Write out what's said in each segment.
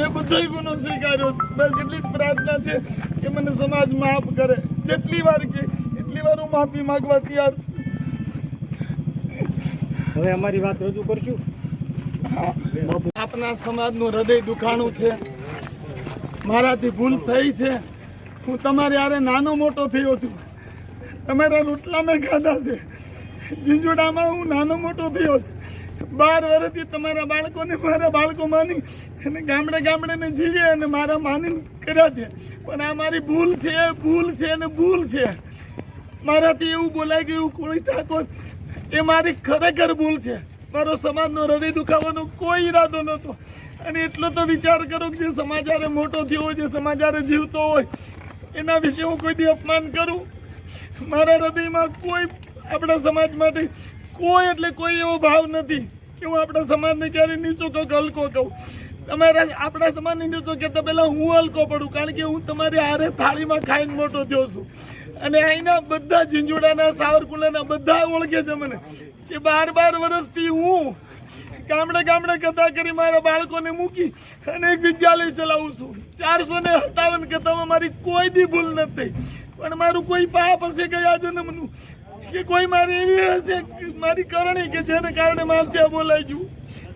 મેં બધો ગુનો સ્વીકાર્યો છે. બસ એટલી જ પ્રાર્થના છે કે મને સમાજ માફ કરે. જેટલી વાર કે એટલી વાર હું માફી માંગવા તૈયાર છું. હવે અમારી વાત રજૂ કરશું. આપના સમાજનું હૃદય દુખાણું છે. મારાથી ભૂલ થઈ છે. હું તમારે યારે નાનો મોટો થયો છું. તમારા રોટલા મેં ખાધા છે. ઝીંઝુડામાં હું નાનો મોટો થયો છું. બાર વર્ષથી તમારા બાળકોને મારા બાળકો માની અને ગામડે ગામડે ને જીવે અને મારા માની કર્યા છે. પણ આ મારી ભૂલ છે ભૂલ છે અને ભૂલ છે. મારાથી એવું બોલાય ગયું કોઈ ઠાકોર, એ મારી ખરેખર ભૂલ છે. મારો સમાજનો હૃદય દુખાવાનો કોઈ ઈરાદો નહોતો. અને એટલો તો વિચાર કરો કે જે સમાચારે મોટો થયો જે સમાચારે જીવતો હોય, એના વિશે હું કોઈ દી અપમાન કરું? મારા હૃદયમાં કોઈ, આપણા સમાજ માટે કોઈ એટલે કોઈ એવો ભાવ નથી. કે હું આપણા સમાજને ક્યારે નીચો કહું હલકો કહું? તમારા આપણા સમાજને નીચો કહેતા પહેલાં હું હલકો પડું, કારણ કે હું તમારી હારે થાળીમાં ખાઈને મોટો થયો છું. અને અહીંના બધા ઝીંઝુડાના, સાવરકુંડલાના બધા ઓળખે છે મને કે બાર બાર વર્ષથી હું ગામડે ગામડે કથા કરી મારા બાળકોને મૂકી અને એક વિદ્યાલય ચલાવું છું. ચારસો ને સત્તાવન કથામાં મારી કોઈ દી ભૂલ નથી પણ મારું કોઈ પાપ હશે ગયા જન્મનું કે કોઈ મારી એવી હશે, મારી કરણી કે જેને કારણે મારે ત્યાં બોલાઈ ગયું.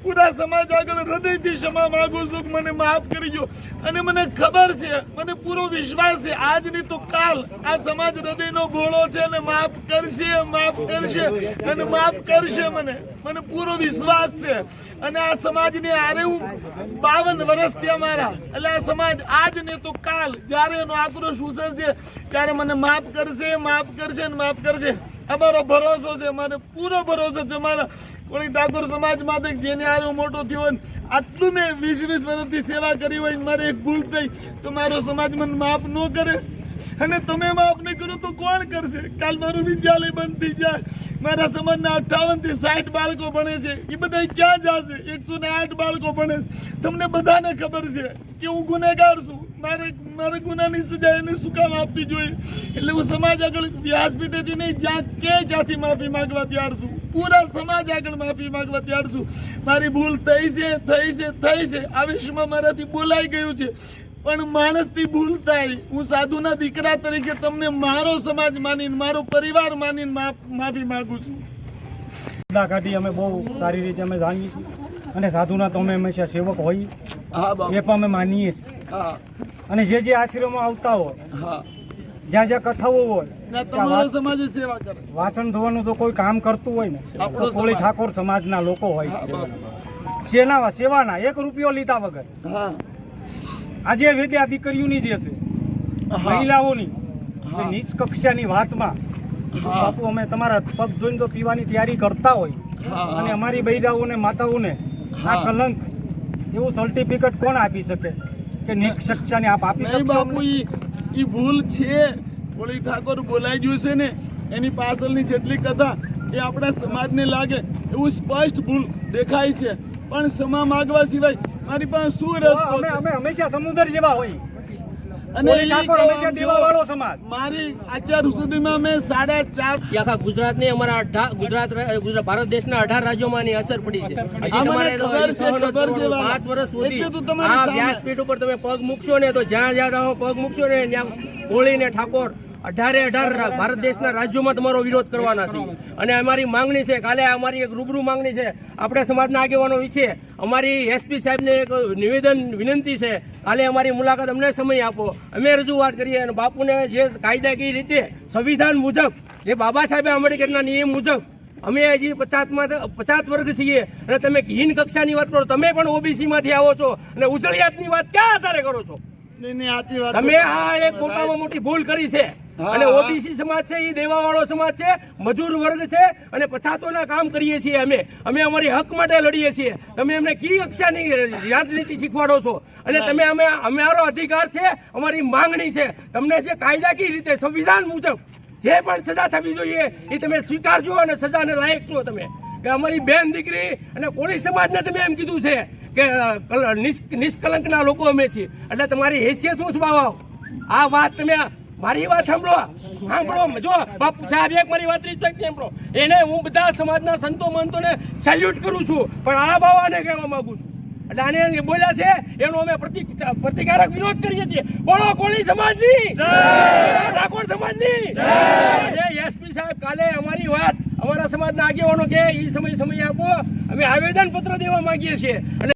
પૂરા સમાજ આગળ હૃદયથી ક્ષમા માંગુ છું, મને માફ કરજો અને મને ખબર છે, મને પૂરો વિશ્વાસ છે આજ નહીં તો કાલ આ સમાજ હૃદયનો ગોળો છે અને માફ કરશે માફ કરશે, અને માફ કરશે મને. મને પૂરો વિશ્વાસ છે. અને આ સમાજને હારે હું બાવન વર્ષથી અમારા એટલે આ સમાજ આજ ને તો કાલ, જ્યારે એનો આક્રોશ ઉસરશે ત્યારે મને માફ કરશે માફ કરશે ને માફ કરશે. અમારો ભરોસો છે મને પૂરો ભરોસો છે મારા. કોઈ ઠાકોર સમાજ માટે જેને આરે મોટો થયો હોય આટલું મેં વીસ વીસ વર્ષથી સેવા કરી હોય મારે એક ભૂલ થઈ, તો મારો સમાજ મને માફ ન કરે. અને તમે માફ નહીં કરો તો કોણ કરશે? કાલ મારું વિદ્યાલય બંધ થઈ જાય. મારા સમાજના અઠાવનથી સાઠ બાળકો ભણે છે. એ બધા ક્યાં જશે? એકસો ને આઠ બાળકો ભણે છે. તમને બધાને ખબર છે કે હું ગુનેગાર છું. મારે મારે ગુનાની સજા એને શું કામ આપવી જોઈએ? એટલે હું સમાજ આગળ વ્યાસપીઠેથી નહીં, જ્યાં કે જ્યાંથી માફી માંગવા તૈયાર છું. પૂરા સમાજ આગળ માફી માંગવા તૈયાર છું. મારી ભૂલ થઈ છે થઈ છે થઈ છે. આ વિશ્વમાં મારાથી બોલાઈ ગયું છે. પણ માણસથી ભૂલ થાય. હું સાધુના દીકરા તરીકે તમને મારો સમાજ માનીને મારો પરિવાર માનીને માફ- માંગુ છું. દા કાઢી અમે બહુ સારી રીતે અમે જાણીએ છીએ. અને સાધુના તો અમે હંમેશા સેવક હોઈએ એ પણ અમે માનીએ છીએ. અને જે જે આશ્રમમાં આવતા હોય જ્યાં જ્યાં કથાઓ હોય તમારો સમાજ સેવા કરે. વાસણ ધોવાનું તો કોઈ કામ કરતું હોય ને આપણો તો કોળી ઠાકોર સમાજના લોકો હોય. સેના સેવાના એક રૂપિયો લીધા વગર. હા. આજે વિદ્યા દીકરીઓની જે છે મહિલાઓની. નીચ કક્ષાની વાતમાં બાપુ અમે તમારા પગ જોઈને તો પીવાની તૈયારી કરતા હોય. અને અમારી બૈરાઓને માતાઓને આ. કલંક એવું સર્ટિફિકેટ કોણ આપી શકે? કે નીચ કક્ષાને આપ આપી શકો બાપુ એ ઈ ભૂલ છે. કોળી ઠાકોર બોલાઈ ગયું છે ને એની પાછળની જેટલી કથા એ આપણા સમાજને લાગે એવું સ્પષ્ટ ભૂલ દેખાય છે. પણ ક્ષમા માગવા સિવાય મારી પાસે શું રસ્તો અમે અમે હંમેશા સમુદ્ર જેવા હોય અને ઠાકોર હંમેશા દેવાવાળો સમાજ. મારી અત્યાર સુધીમાં મેં સાડા ચાર આખા ગુજરાતની અમારા ગુજરાત ગુજરાત ભારત દેશના અઢાર રાજ્યોમાં ની અસર પડી છે. પાંચ વર્ષ સુધી આ વ્યાસપીઠ ઉપર તમે પગ મૂકશો ને તો જ્યાં જ્યાં તમે પગ મૂકશો ને ત્યાં કોળી ને ઠાકોર અઢારે અઢાર ભારત દેશના રાજ્યોમાં તમારો વિરોધ કરવાના છે. અને અમારી માંગણી છે કાલે અમારી એક રૂબરૂ માંગણી છે. આપણે સમાજના આગેવાનો વિશે અમારી એસપી સાહેબને એક નિવેદન વિનંતી છે કાલે અમારી મુલાકાત અમને સમય આપો. અમે રજૂઆત કરીએ અને બાપુને જે કાયદાકીય રીતે સંવિધાન મુજબ જે બાબા સાહેબે આંબેડકરના નિયમ મુજબ અમે હજી પચાસમાં પચાસ વર્ગ છીએ. અને તમે હીન કક્ષાની વાત કરો તમે પણ ઓબીસીમાંથી આવો છો. અને ઉજળિયાતની વાત ક્યાં આધારે કરો છો? તમે. આ એક મોટામાં મોટી ભૂલ કરી છે. અને ઓબીસી સમાજ છે એ દેવાવાળો સમાજ છે મજૂર વર્ગ છે અને પછાતોના કામ કરીએ છીએ અમે. અમે અમારી હક માટે લડીએ છીએ. તમે અમને કી કક્ષાની રાજનીતિ શીખવાડો છો? અને તમે અમે અમારો અધિકાર છે અમારી માંગણી છે. તમને જે કાયદાકીય રીતે સંવિધાન મુજબ જે પણ સજા થવી જોઈએ એ તમે સ્વીકારજો અને સજાને લાયક છો તમે. કે અમારી બેન દીકરી અને કોળી સમાજને તમે એમ કીધું છે કે નિષ્ક- નિષ્કલંકના લોકો અમે છીએ. એટલે તમારી હેસિયત શું સ્વભાવ? આ વાત તમે મારી વાત સાંભળો. સાંભળો જો બાપુ સાહેબ એક મારી વાત રિસ્પેક્ટ સાંભળો. એને હું બધા સમાજના સંતો મંતોને સેલ્યુટ કરું છું પણ આ બાવાને કહેવા માંગુ છું. એટલે આને બોલ્યા છે એનો અમે પ્રતિ પ્રતિકારક વિરોધ કરીએ છીએ. બોલો કોળી સમાજની? ઠાકોર સમાજની? એસપી સાહેબ કાલે અમારી વાત અમારા સમાજના આગેવાનો કે એ સમય સમય આપો અમે આવેદન પત્ર દેવા માંગીએ છીએ. અને